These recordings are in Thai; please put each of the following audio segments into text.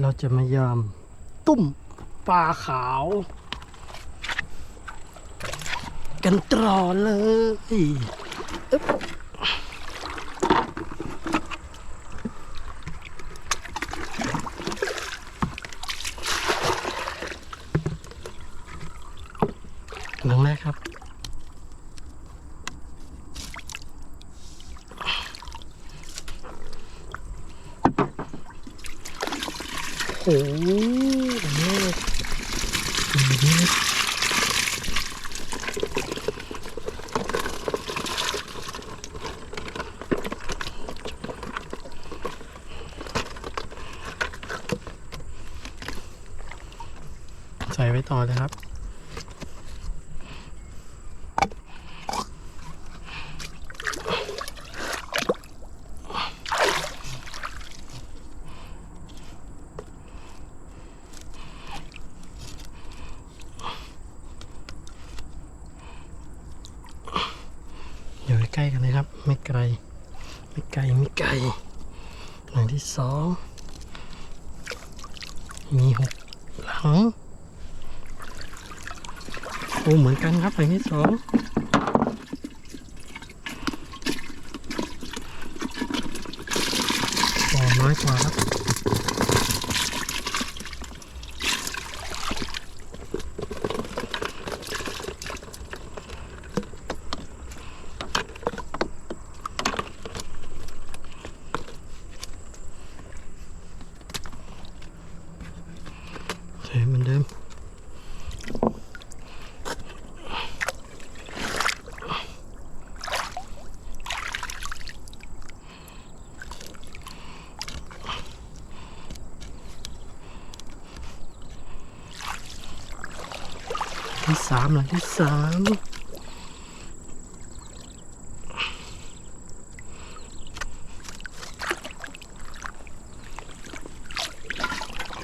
เราจะมายามตุ้มปลาขาว กันตรอเลยอึ๊บหลังแรกครับ โอ้โหใส่ไว้ต่อเลยครับ ล้ๆกันเลยครับ ไม่ไกล ไม่ไกลไม่ไกลหลังที่สองมีหกหลังโอ้เหมือนกันครับหลังที่สองต่อน้อยกว่าครับ ที่สามหลังที่สาม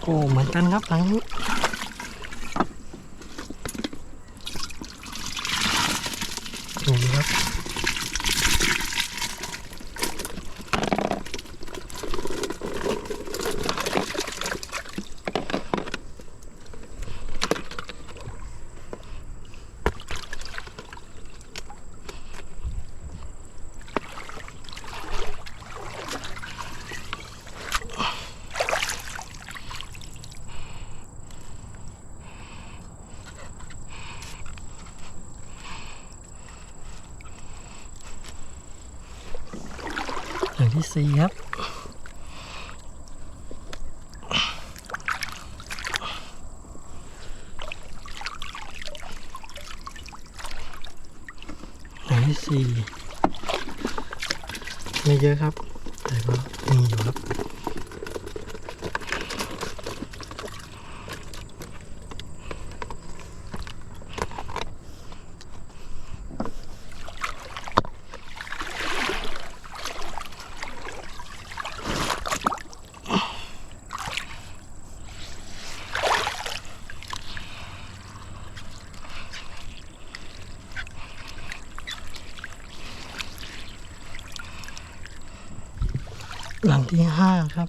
โอ้เหมือนกันครับหลังนี้ดูครับ งที่สี่ครับอย่งที่สี่ไม่เยอะครับ แต่ก็มีอยู่ครับ หลังที่ห้าครับ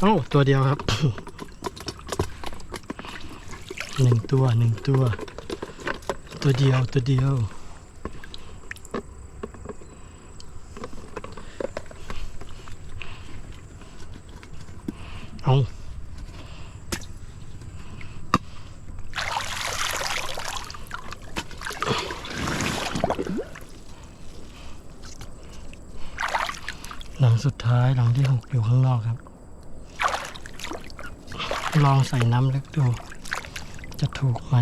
โอ้ตัวเดียวครับหนึ่งตัวหนึ่งตัว ตัวเดียวตัวเดียว เอาหลังสุดท้ายหลังที่หกอยู่ข้างนอกครับ ลองใส่น้ำลึกดู จะถูกไหม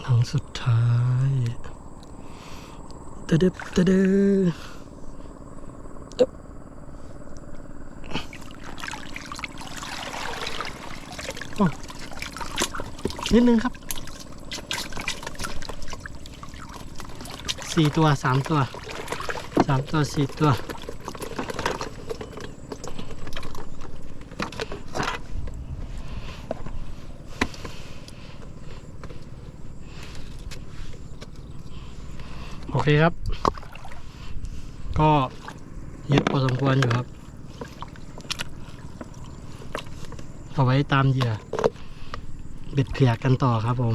หลังสุดท้าย ตะเดบตะเดตบนิดนึงครับสี่ตัวสามตัวสามตัวสี่ตัว โอ เคครับ ก็เยอะพอสมควรอยู่ครับเอาไว้ตามเหยื่อเบ็ดเพียกันต่อครับผม